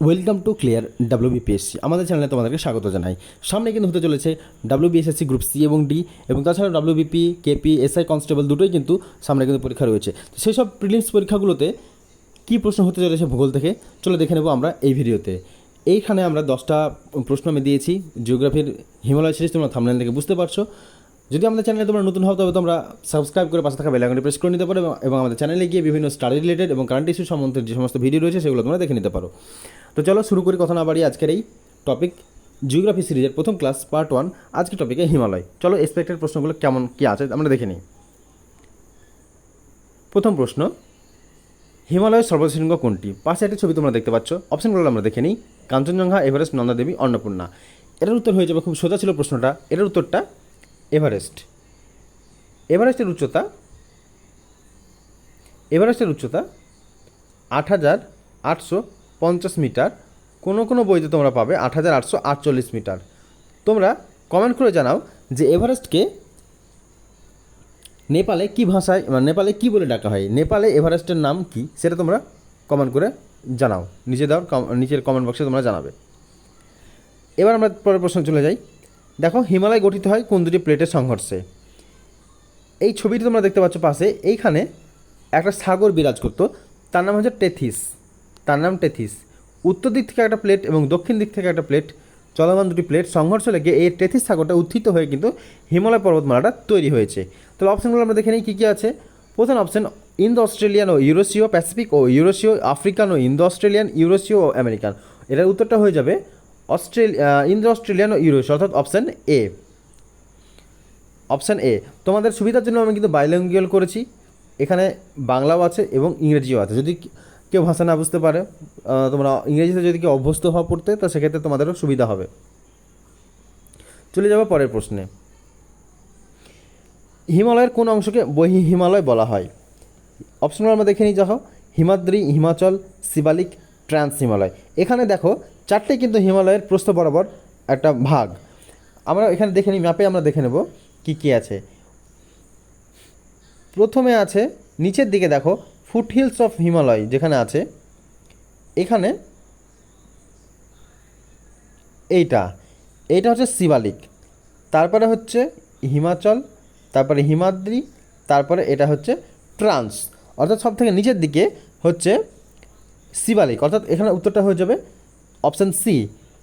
Welcome to clear WBPSC. আমাদের চ্যানেলে তোমাদেরকে স্বাগত জানাই। সামনে কিন্তু হতে চলেছে ডাব্লিউবিএসএসসি গ্রুপ সি এবং ডি এবং তাছাড়া ডাব্লিউবিপি, কেপি, এসআই, কনস্টেবল দুটোই কিন্তু সামনে কিন্তু পরীক্ষা রয়েছে। তো সেই সব প্রিলিমস পরীক্ষাগুলোতে কী প্রশ্ন হতে চলেছে ভূগোল থেকে, চলে দেখে নেব আমরা এই ভিডিওতে। এইখানে আমরা দশটা প্রশ্ন আমি দিয়েছি। জিওগ্রাফির হিমালয় সিরিজ তোমরা থামলাইন থেকে বুঝতে পারছ। যদি আমাদের চ্যানেলে তোমরা নতুন হও, তবে তোমরা সাবস্ক্রাইব করে পাশে থাকা বেলাইকনটি প্রেস করে নিতে পারো এবং- আমাদের চ্যানেলে গিয়ে বিভিন্ন স্টাডি রিলেটেড এবং কারেন্ট ইস্যু সম্বন্ধে যে সমস্ত ভিডিও রয়েছে, সেগুলো তোমরা দেখে নিতে পারো। তো চলো শুরু করি, কথা না বাড়িয়ে আজকের এই টপিক জিওগ্রাফি সিরিজের প্রথম ক্লাস পার্ট ওয়ান আজকে টপিকে হিমালয়। চলো এক্সপেক্টেড প্রশ্নগুলো কেমন, কী আছে, আমরা দেখে নিই। প্রথম প্রশ্ন, হিমালয়ের সর্বশৃঙ্গ কোনটি? পাশে একটি ছবি তোমরা দেখতে পাচ্ছ অপশনগুলো আমরা দেখে নিই। কাঞ্চনজঙ্ঘা, এভারেস্ট, নন্দাদেবী, অন্নপূর্ণা। এটার উত্তর হয়ে যাবে, খুব সোজা ছিল প্রশ্নটা। এটার উত্তরটা এভারেস্ট। এভারেস্টের উচ্চতা এভারেস্টের উচ্চতা আট হাজার আটশো পঞ্চাশ মিটার, কোনো কোনো বইতে তোমরা পাবে আট হাজার আটশো আটচল্লিশ মিটার। তোমরা কমেন্ট করে জানাও যে এভারেস্টকে নেপালে কি ভাষায় মানে নেপালে কি বলে ডাকা হয়, নেপালে এভারেস্টের নাম কি, সেটা তোমরা কমেন্ট করে জানাও। দেওয়ার কম- নিচের কমেন্ট বক্সে তোমরা জানাবে। এবার আমরা পরের প্রশ্ন চলে যাই। দেখো, হিমালয় গঠিত হয় কোন দুটি প্লেটের সংঘর্ষে? এই ছবিটি তোমরা দেখতে পাচ্ছ পাশে। এইখানে একটা সাগর বিরাজ করতো, তার নাম হচ্ছে টেথিস। তার নাম টেথিস। উত্তর দিক থেকে একটা প্লেট এবং দক্ষিণ দিক থেকে একটা প্লেট চলমান দুটি প্লেট সংঘর্ষ লেগে এই টেথিস সাগরটা উত্থিত হয়ে কিন্তু হিমালয় পর্বতমালাটা তৈরি হয়েছে। তাহলে অপশনগুলো আমরা দেখে নিই কী কী আছে। প্রথম অপশন ইন্দো অস্ট্রেলিয়ান ও ইউরোশীয় প্যাসিফিক ও ইউরোশীয় আফ্রিকান ও ইন্দো অস্ট্রেলিয়ান ইউরোশীয় ও আমেরিকান এটার উত্তরটা হয়ে যাবে অস্ট্রেলিয়া ইন্দো অস্ট্রেলিয়ান ও ইউরোশীয় অর্থাৎ অপশান এ অপশান এ তোমাদের সুবিধার জন্য আমি কিন্তু বাইলিঙ্গুয়াল করেছি। এখানে বাংলাও আছে এবং ইংরেজিও আছে। যদি কেউ ভাষা না বুঝতে পারে তোমরা ইংরেজিতে যদি কেউ অভ্যস্ত হওয়া পড়তে, তো সেক্ষেত্রে তোমাদেরও সুবিধা হবে। চলে যাব পরের প্রশ্নে। হিমালয়ের কোন অংশকে বহি হিমালয় বলা হয়? অপশনগুলো আমরা দেখে নিই, যাহ। হিমাদ্রি, হিমাচল, শিবালিক, ট্রান্স হিমালয়। এখানে দেখো, চারটে কিন্তু হিমালয়ের প্রস্থ বরাবর একটা ভাগ। আমরা এখানে দেখে নিই, ম্যাপে আমরা দেখে নেব কি কি আছে। প্রথমে আছে, নিচের দিকে দেখো ফুটহিলস অফ হিমালয় যেখানে আছে, এখানে এইটা এইটা হচ্ছে শিবালিক। তারপরে হচ্ছে হিমাচল, তারপরে হিমাদ্রি, তারপরে এটা হচ্ছে ট্রান্স। অর্থাৎ সব থেকে নিচের দিকে হচ্ছে শিবালিক। অর্থাৎ এখানে উত্তরটা হয়ে যাবে অপশান সি।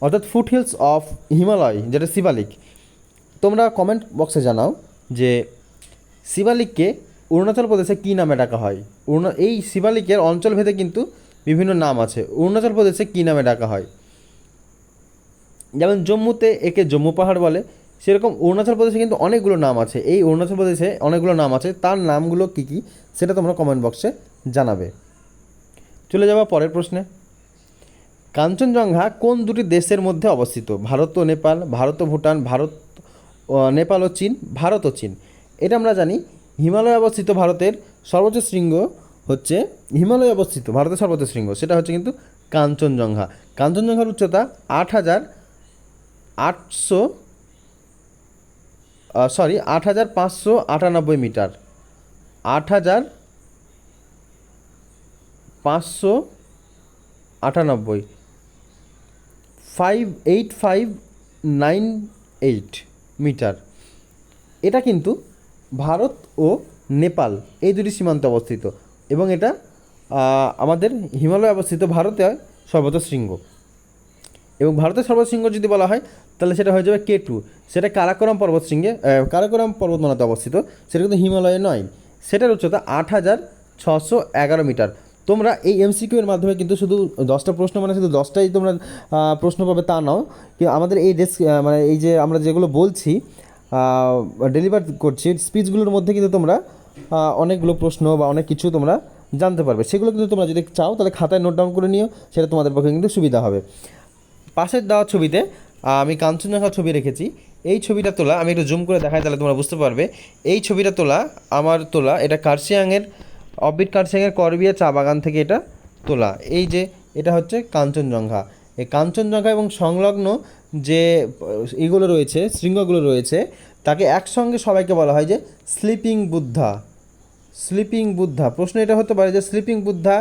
অর্থাৎ ফুট হিলস অফ হিমালয়, যেটা শিবালিক। তোমরা কমেন্ট বক্সে জানাও যে শিবালিককে অরুণাচল প্রদেশে কী নামে ডাকা হয়? অরুণা, এই শিবালিকের অঞ্চলভেদে কিন্তু বিভিন্ন নাম আছে। অরুণাচল প্রদেশে কী নামে ডাকা হয়? যেমন জম্মুতে একে জম্মু পাহাড় বলে, সেরকম অরুণাচল প্রদেশে কিন্তু অনেকগুলো নাম আছে। এই অরুণাচল প্রদেশে অনেকগুলো নাম আছে। তার নামগুলো কী কী, সেটা তোমরা কমেন্ট বক্সে জানাবে। চলে যাওয়া পরের প্রশ্নে। কাঞ্চনজঙ্ঘা কোন দুটি দেশের মধ্যে অবস্থিত? ভারত ও নেপাল, ভারত ও ভুটান, ভারত নেপাল ও চীন, ভারত ও চীন। এটা আমরা জানি হিমালয়ে অবস্থিত ভারতের সর্বোচ্চ শৃঙ্গ হচ্ছে, হিমালয়ে অবস্থিত ভারতের সর্বোচ্চ শৃঙ্গ, সেটা হচ্ছে কিন্তু কাঞ্চনজঙ্ঘা। কাঞ্চনজঙ্ঘার উচ্চতা আট হাজার আটশো সরি আট হাজার পাঁচশো আটানব্বই মিটার। আট হাজার পাঁচশো আটানব্বই। Five eight five nine eight metre. এটা কিন্তু ভারত ও নেপাল এই দুটি সীমান্তে অবস্থিত এবং এটা আমাদের হিমালয়ে অবস্থিত ভারতে সর্বোচ্চ শৃঙ্গ। এবং ভারতের সর্বোচ্চ শৃঙ্গ যদি বলা হয় তাহলে সেটা হয়ে যাবে কে টু সেটা কারাকোরাম পর্বত শৃঙ্গে আহ, কারাকোরাম পর্বতমালাতে অবস্থিত। সেটা কিন্তু হিমালয়ে নয়। সেটার উচ্চতা আট হাজার ছশো এগারো মিটার। তোমরা এই এমসিকিউ এর মাধ্যমে কিন্তু শুধু দশটা প্রশ্ন মানে শুধু দশটাই তোমরা প্রশ্ন পাবে তা নাও। কিন্তু আমাদের এই ডেস্ক মানে এই যে আমরা যেগুলো বলছি ডেলিভার করছি। স্পিচগুলোর মধ্যে কিন্তু তোমরা অনেকগুলো প্রশ্ন বা অনেক কিছু তোমরা জানতে পারবে। সেগুলো কিন্তু তোমরা যদি চাও, তাহলে খাতায় নোট ডাউন করে নিও, সেটা তোমাদের পক্ষে কিন্তু সুবিধা হবে। পাশের দেওয়া ছবিতে আমি কাঞ্চনজঙ্ঘা ছবি রেখেছি। এই ছবিটা তোলা, আমি একটু জুম করে দেখাই, তাহলে তোমরা বুঝতে পারবে। এই ছবিটা তোলা, আমার তোলা, এটা কার্শিয়াংয়ের অবিট কার্শিয়াংয়ের করবিয়া চা বাগান থেকে এটা তোলা। এই যে, এটা হচ্ছে কাঞ্চনজঙ্ঘা। এই কাঞ্চনজঙ্ঘা এবং সংলগ্ন যে এগুলো রয়েছে শৃঙ্গগুলো রয়েছে তাকে একসঙ্গে সবাইকে বলা হয় যে স্লিপিং বুদ্ধা। স্লিপিং বুদ্ধা। প্রশ্ন এটা হতে পারে যে স্লিপিং বুদ্ধা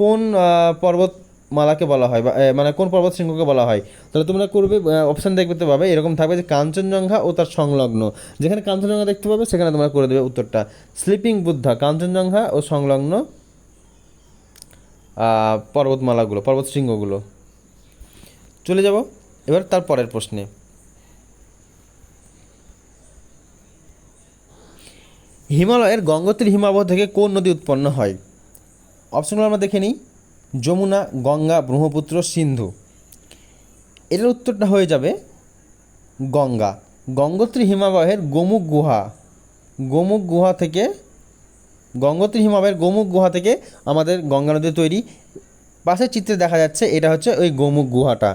কোন আহ, পর্বত মালাকে বলা হয় বা মানে কোন পর্বত শৃঙ্গকে বলা হয়? তাহলে তোমরা করবে অপশান দেখতে পাবে এরকম থাকবে যে কাঞ্চনজঙ্ঘা ও তার সংলগ্ন। যেখানে কাঞ্চনজঙ্ঘা দেখতে পাবে সেখানে তোমরা করে দেবে উত্তরটা। স্লিপিং বুদ্ধা কাঞ্চনজঙ্ঘা ও সংলগ্ন পর্বতমালাগুলো পর্বত শৃঙ্গগুলো চলে যাব। এবার তার পরের প্রশ্নে। হিমালয়ের গঙ্গোত্রী হিমাবহ থেকে কোন নদী উৎপন্ন হয়? অপশনগুলো আমরা দেখে নিই। যমুনা, গঙ্গা, ব্রহ্মপুত্র, সিন্ধু। এটার উত্তরটা হয়ে যাবে গঙ্গা। গঙ্গোত্রী হিমাবহের গোমুখ গুহা। গোমুখ গুহা থেকে গঙ্গোত্রী হিমাবহের গোমুখ গুহা থেকে আমাদের গঙ্গা নদী তৈরি। পাশের চিত্রে দেখা যাচ্ছে, এটা হচ্ছে ওই গোমুখ গুহাটা।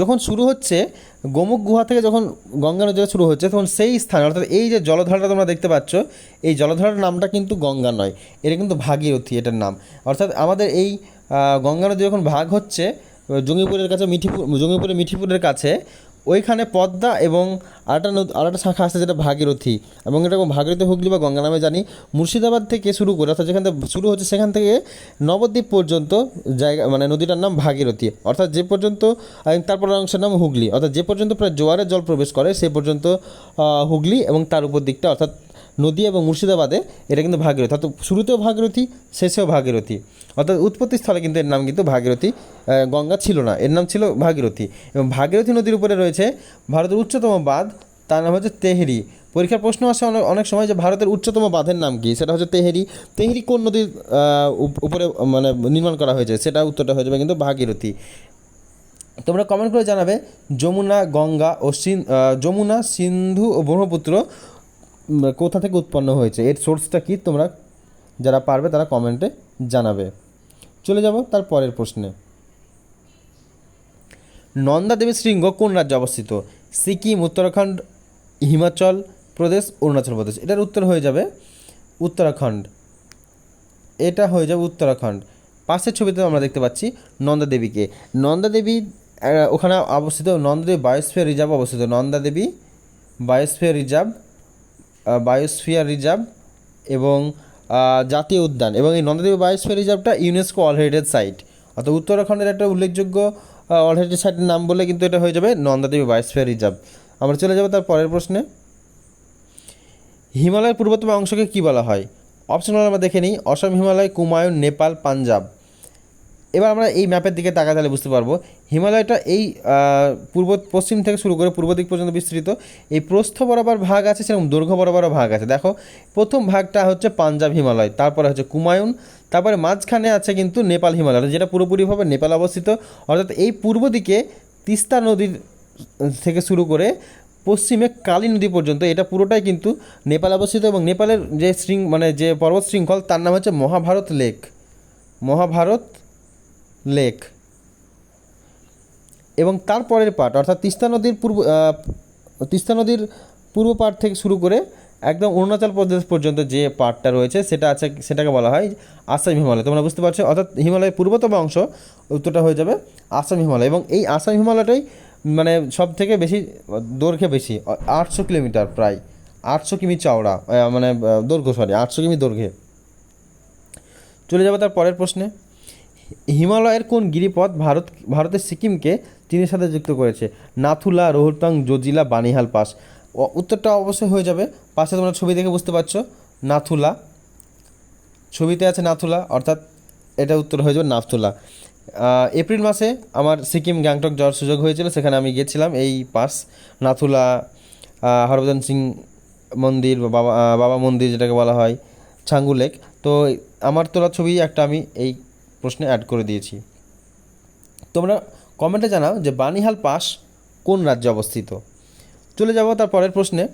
যখন শুরু হচ্ছে, গোমুখ গুহা থেকে যখন গঙ্গা নদী শুরু হচ্ছে, তখন সেই স্থানে, অর্থাৎ এই যে জলধারাটা তোমরা দেখতে পাচ্ছ, এই জলধারার নামটা কিন্তু গঙ্গা নয়, এটা কিন্তু ভাগীরথী এটার নাম। অর্থাৎ আমাদের এই গঙ্গা নদী যখন ভাগ হচ্ছে জঙ্গিপুরের কাছে, মিঠিপুর, জঙ্গিপুরের মিঠিপুরের কাছে ওইখানে পদ্মা এবং আরেকটা নদী, আরেকটা শাখা আছে যেটা ভাগীরথী। এবং এটা ভাগীরথী, হুগলি বা গঙ্গা নামে জানি। মুর্শিদাবাদ থেকে শুরু করে, অর্থাৎ যেখান থেকে শুরু হচ্ছে সেখান থেকে নবদ্বীপ পর্যন্ত জায়গা মানে নদীটার নাম ভাগীরথী। অর্থাৎ যে পর্যন্ত তারপর অংশের নাম হুগলি। অর্থাৎ যে পর্যন্ত প্রায় জোয়ারের জল প্রবেশ করে, সে পর্যন্ত হুগলি এবং তার উপর দিকটা, অর্থাৎ নদী এবং মুর্শিদাবাদে এটা কিন্তু ভাগীরথী। অর্থাৎ শুরুতেও ভাগীরথী, শেষেও ভাগীরথী। অর্থাৎ উৎপত্তি স্থলে কিন্তু এর নাম কিন্তু ভাগীরথী। গঙ্গা ছিল না, এর নাম ছিল ভাগীরথী। এবং ভাগীরথী নদীর উপরে রয়েছে ভারতের উচ্চতম বাঁধ, তার নাম হচ্ছে তেহরি। পরীক্ষার প্রশ্ন আসে অনেক অনেক সময় যে ভারতের উচ্চতম বাঁধের নাম কি? সেটা হচ্ছে তেহেরি। তেহেরি কোন নদীর উপ- উপরে মানে নির্মাণ করা হয়েছে? সেটা উত্তরটা হয়ে যাবে কিন্তু ভাগীরথী। তোমরা কমেন্ট করে জানাবে, যমুনা, গঙ্গা ও যমুনা, সিন্ধু ও ব্রহ্মপুত্র কোথা থেকে উৎপন্ন হয়েছে? এর সোর্সটা কি তোমরা যারা পারবে তারা কমেন্টে জানাবে। চলে যাব তার পরের প্রশ্নে। নন্দা দেবী শৃঙ্গ কোন রাজ্যে অবস্থিত? সিকিম, উত্তরাখণ্ড, হিমাচল প্রদেশ, অরুণাচল প্রদেশ। এটার উত্তর হয়ে যাবে উত্তরাখণ্ড। এটা হয়ে যাবে উত্তরাখণ্ড। পাশের ছবিতে আমরা দেখতে পাচ্ছি নন্দা দেবীকে। নন্দা দেবী ওখানে অবস্থিত নন্দা দেবী বায়োস্ফিয়ার রিজার্ভ অবস্থিত। Nanda Devi biosphere reserve biosphere reserve এবং জাতীয় উদ্যান এবং এই নন্দাদেবী বায়োস্ফিয়ার রিজার্ভটা ইউনেস্কো অল হেরিটেজ সাইট অর্থাৎ উত্তরাখণ্ডের একটা উল্লেখযোগ্য অল হেরিটেজ সাইটের নাম বলে কিন্তু এটা হয়ে যাবে নন্দাদেবী বায়োস্ফিয়ার রিজার্ভ আমরা চলে যাব তার পরের প্রশ্নে। হিমালয়ের পূর্বতম অংশকে কী বলা হয়? অপশনাল আমরা দেখে নিই। অসম হিমালয়, কুমায়ুন, নেপাল, পাঞ্জাব। এবার আমরা এই ম্যাপের দিকে তাকাতে তাহলে বুঝতে পারব। হিমালয়টা এই পূর্ব, পশ্চিম থেকে শুরু করে পূর্ব দিক পর্যন্ত বিস্তৃত। এই প্রস্থ বরাবর ভাগ আছে, সেরকম দৈর্ঘ্য বরাবরও ভাগ আছে। দেখো, প্রথম ভাগটা হচ্ছে পাঞ্জাব হিমালয়, তারপরে হচ্ছে কুমায়ুন, তারপরে মাঝখানে আছে কিন্তু নেপাল হিমালয়। যেটা পুরোপুরিভাবে নেপাল অবস্থিত। অর্থাৎ এই পূর্ব দিকে তিস্তা নদীর থেকে শুরু করে পশ্চিমে কালী নদী পর্যন্ত, এটা পুরোটাই কিন্তু নেপাল অবস্থিত এবং নেপালের যে শৃঙ্গ মানে যে পর্বত শৃঙ্খল, তার নাম হচ্ছে মহাভারত লেক। মহাভারত লেক। এবং তারপরের পার্ট, অর্থাৎ তিস্তা নদীর পূর্ব তিস্তা নদীর পূর্ব পার্ট থেকে শুরু করে একদম অরুণাচল প্রদেশ পর্যন্ত যে পার্টটা রয়েছে, সেটা আছে, সেটাকে বলা হয় আসাম হিমালয়। তোমরা বুঝতে পারছ? অর্থাৎ হিমালয়ের পূর্বতম অংশ, উত্তরটা হয়ে যাবে আসাম হিমালয়। এবং এই আসাম হিমালয়টাই মানে সব থেকে বেশি দৈর্ঘ্যে বেশি আটশো কিলোমিটার প্রায়। আটশো কিমি চওড়া মানে দৈর্ঘ্য সরি আটশো কিমি দৈর্ঘ্যে। চলে যাব তার পরের প্রশ্নে। হিমালয়ের কোন গিরিপথ ভারত, ভারতের সিকিমকে চীনের সাথে যুক্ত করেছে? নাথুলা রোহতাং জজিলা, বানিহাল পাস। উত্তরটা অবশ্যই হয়ে যাবে। পাশে তোমরা ছবি দেখে বুঝতে পারছ। নাথুলা। ছবিতে আছে নাথুলা, অর্থাৎ এটা উত্তর হয়ে যাবে নাথুলা এপ্রিল মাসে আমার সিকিম, গ্যাংটক যাওয়ার সুযোগ হয়েছিল, সেখানে আমি গিয়েছিলাম। এই পাস, নাথুলা হরভজন সিং মন্দির বাবা বাবা মন্দির যেটাকে বলা হয়, ছাঙ্গু লেক। তো আমার তোলা ছবি একটা আমি এই প্রশ্নে অ্যাড করে দিয়েছি। তোমরা কমেন্টে জানাও যে বানিহাল পাস কোন রাজ্যে অবস্থিত? চলে যাব তার পরের প্রশ্নে।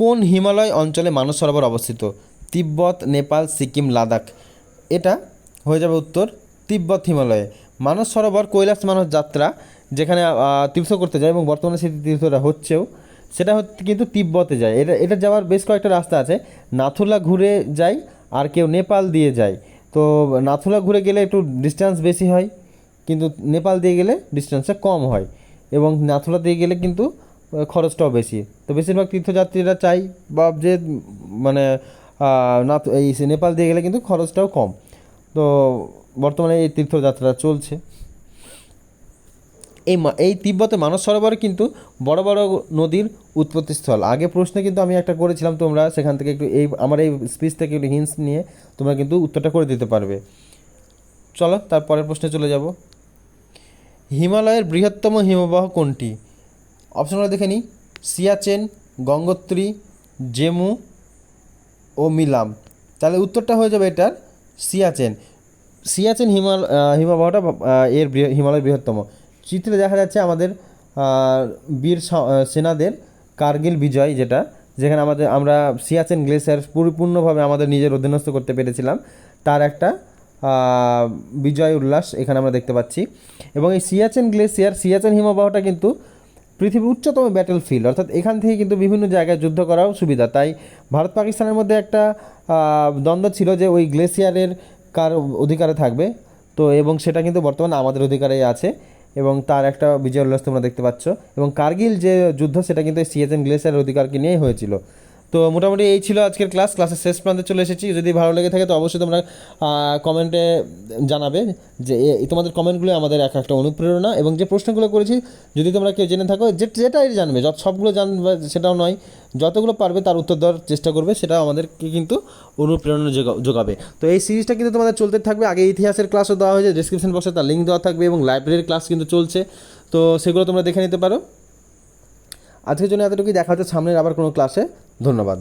কোন হিমালয় অঞ্চলে মানস সরোবর অবস্থিত? তিব্বত, নেপাল, সিকিম, লাদাখ। এটা হয়ে যাবে উত্তর, তিব্বত হিমালয়ে। মানস সরোবর কৈলাস মানস যাত্রা, যেখানে তীর্থ করতে যায় এবং বর্তমানে সেই তীর্থটা হচ্ছেও, সেটা হচ্ছে কিন্তু তিব্বতে যায়। এটা এটা যাওয়ার বেশ কয়েকটা রাস্তা আছে। নাথুলা ঘুরে যায়, আর কেউ নেপাল দিয়ে যায়। তো নাথুলা ঘুরে গেলে একটু ডিস্টেন্স বেশি হয়, কিন্তু নেপাল দিয়ে গেলে ডিস্টেন্সটা কম হয় এবং নাথুলা দিয়ে গেলে কিন্তু খরচটাও বেশি। তো বেশিরভাগ তীর্থযাত্রীরা চাই বা যে মানে নাথ, এই নেপাল দিয়ে গেলে কিন্তু খরচটাও কম। তো বর্তমানে এই তীর্থযাত্রা চলছে। এই এই তিব্বতে মানস সরোবরে কিন্তু বড় বড় নদীর উৎপত্তিস্থল। আগে প্রশ্নে কিন্তু আমি একটা করেছিলাম, তোমরা সেখান থেকে একটু এই, আমার এই স্পিচ থেকে একটু হিন্টস নিয়ে তোমরা কিন্তু উত্তরটা করে দিতে পারবে। চলো, তারপরের প্রশ্নে চলে যাব। হিমালয়ের বৃহত্তম হিমবাহ কোনটি? অপশনগুলো দেখে নিই সিয়াচেন, গঙ্গোত্রী, জেমু ও মিলাম। তাহলে উত্তরটা হয়ে যাবে এটার সিয়াচেন। সিয়াচেন হিমাল হিমবাহটা এর হিমালয়ের বৃহত্তম। চিত্রে দেখা যাচ্ছে আমাদের বীর সেনাদের কার্গিল বিজয় যেটা, যেখানে আমাদের, আমরা সিয়াচেন গ্লেসিয়ার পরিপূর্ণভাবে আমাদের নিজের অধীনস্থ করতে পেরেছিলাম। তার একটা বিজয় উল্লাস এখানে আমরা দেখতে পাচ্ছি। এবং এই সিয়াচেন গ্লেসিয়ার সিয়াচেন হিমবাহটা কিন্তু পৃথিবীর উচ্চতম ব্যাটেল ফিল্ড অর্থাৎ এখান থেকে কিন্তু বিভিন্ন জায়গায় যুদ্ধ করাও সুবিধা। তাই ভারত পাকিস্তানের মধ্যে একটা দ্বন্দ্ব ছিল যে ওই গ্লেসিয়ারের কার অধিকারে থাকবে। তো, এবং সেটা কিন্তু বর্তমানে আমাদের অধিকারেই আছে। এবং তার একটা বিজয় উল্লাস তোমরা দেখতে পাচ্ছ। এবং কার্গিল যে যুদ্ধ, সেটা কিন্তু সিএসএম গ্লেসিয়ারের অধিকারকে নিয়েই হয়েছিল। তো মোটামুটি এই ছিল আজকের ক্লাস, ক্লাসের শেষ প্রান্তে চলে এসেছি। যদি ভালো লেগে থাকে তো অবশ্যই তোমরা কমেন্টে জানাবে যে তোমাদের কমেন্টগুলো আমাদের এক একটা অনুপ্রেরণা এবং যে প্রশ্নগুলো করেছি, যদি তোমরা কেউ জেনে থাকো, যে, যেটাই জানবে, যত সবগুলো জানবে সেটাও নয়, যতগুলো পারবে তার উত্তর দেওয়ার চেষ্টা করবে সেটা আমাদেরকে কিন্তু অনুপ্রেরণা যোগা- যোগাবে। তো এই সিরিজটা কিন্তু তোমাদের চলতে থাকবে, আগে ইতিহাসের ক্লাসও দেওয়া হয়েছে ডিসক্রিপশন বক্সে তার লিঙ্ক দেওয়া থাকবে এবং লাইব্রেরির ক্লাস কিন্তু চলছে। তো সেগুলো তোমরা দেখে নিতে পারো। আজকের জন্য এতটুকুই। দেখা হচ্ছে সামনের আবার কোনো ক্লাসে ধন্যবাদ।